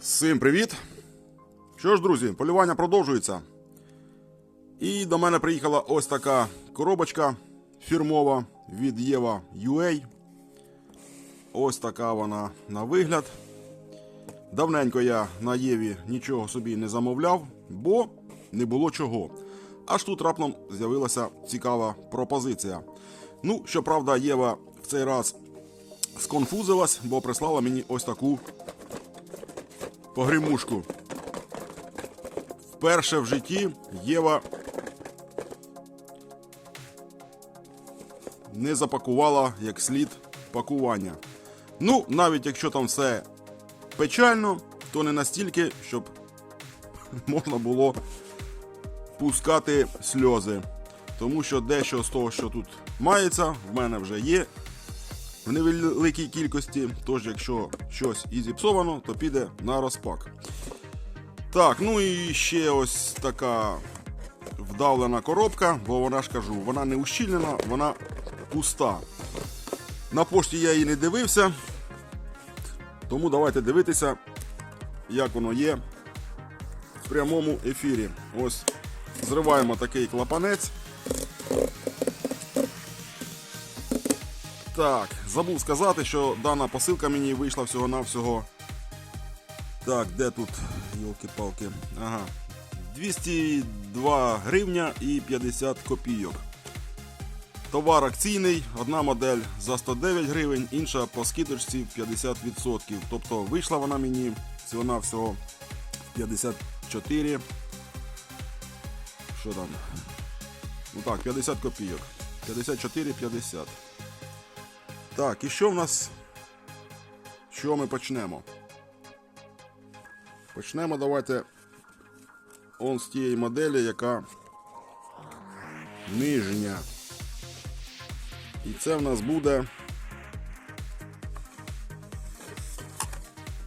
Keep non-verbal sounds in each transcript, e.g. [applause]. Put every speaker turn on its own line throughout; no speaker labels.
Всім привіт! Що ж, друзі, полювання продовжується. І до мене приїхала ось така коробочка фірмова від Єва UA. Ось така вона на вигляд. Давненько я на Єві нічого собі не замовляв, бо не було чого. Аж тут раптом з'явилася цікава пропозиція. Ну, щоправда, Єва в цей раз сконфузилась, бо прислала мені ось таку погримушку. Вперше в житті Єва не запакувала як слід пакування. Ну, навіть якщо там все печально, то не настільки, щоб [laughs] можна було пускати сльози. Тому що дещо з того, що тут мається, в мене вже є в невеликій кількості. Тож, якщо щось і зіпсовано, то піде на розпак. Так, ну і ще ось така вдавлена коробка, бо вона ж кажу, вона не ущільнена, вона пуста. На пошті я її не дивився. Тому давайте дивитися, як воно є в прямому ефірі. Ось зриваємо такий клапанець. Так, забув сказати, що дана посилка мені вийшла всього-навсього. Так, де тут, йолки-палки? Ага. 202 гривня і 50 копійок. Товар акційний, одна модель за 109 гривень, інша по скидочці 50%. Тобто вийшла вона мені всього-навсього 54. Що там? Ну так, 50 копійок. 54,50. Так, і що в нас? Що ми почнемо? Почнемо давайте он з тієї моделі, яка нижня. І це в нас буде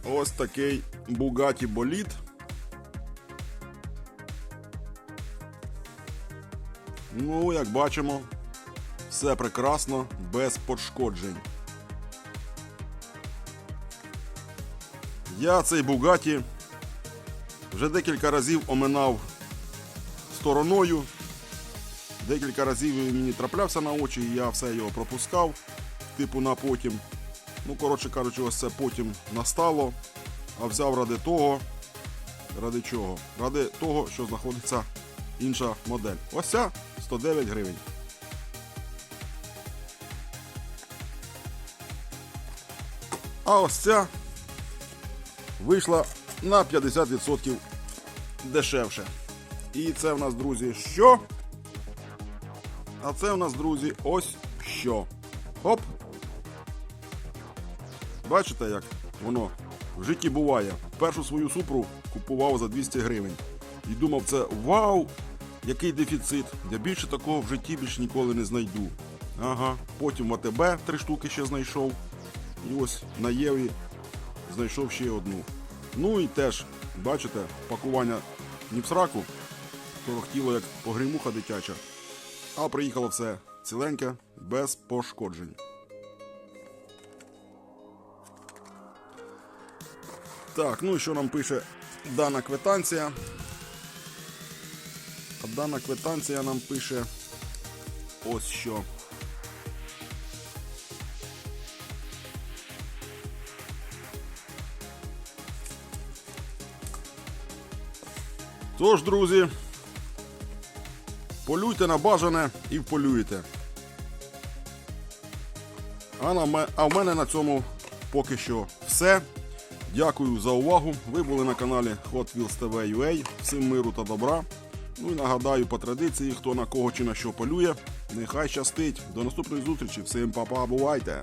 ось такий Bugatti Боліт. Ну, як бачимо, все прекрасно, без пошкоджень. Я цей Бугаті вже декілька разів оминав стороною. Декілька разів він мені траплявся на очі, і я все його пропускав, типу на потім. Ну, коротше кажучи, ось це потім настало, а взяв ради того. Ради чого? Ради того, що знаходиться інша модель. Ось ця 109 гривень. А ось ця вийшла на 50% дешевше. І це в нас, друзі, що? А це в нас, друзі, ось що. Оп! Бачите, як воно в житті буває. Першу свою супру купував за 200 гривень. І думав, це вау! Який дефіцит. Я більше такого в житті більше ніколи не знайду. Ага. Потім в АТБ три штуки ще знайшов. І ось на Єві знайшов ще одну. Ну і теж, бачите, пакування ні в сраку, торохтіло як погрімуха дитяча. А приїхало все ціленьке, без пошкоджень. Так, ну і що нам пише дана квитанція? А дана квитанція нам пише ось що. Тож, друзі, полюйте на бажане і вполюєте. А, на а в мене на цьому поки що все. Дякую за увагу. Ви були на каналі Hot Wheels TV UA. Всім миру та добра. Ну і нагадаю по традиції, хто на кого чи на що полює. Нехай щастить. До наступної зустрічі. Всім па-па, бувайте!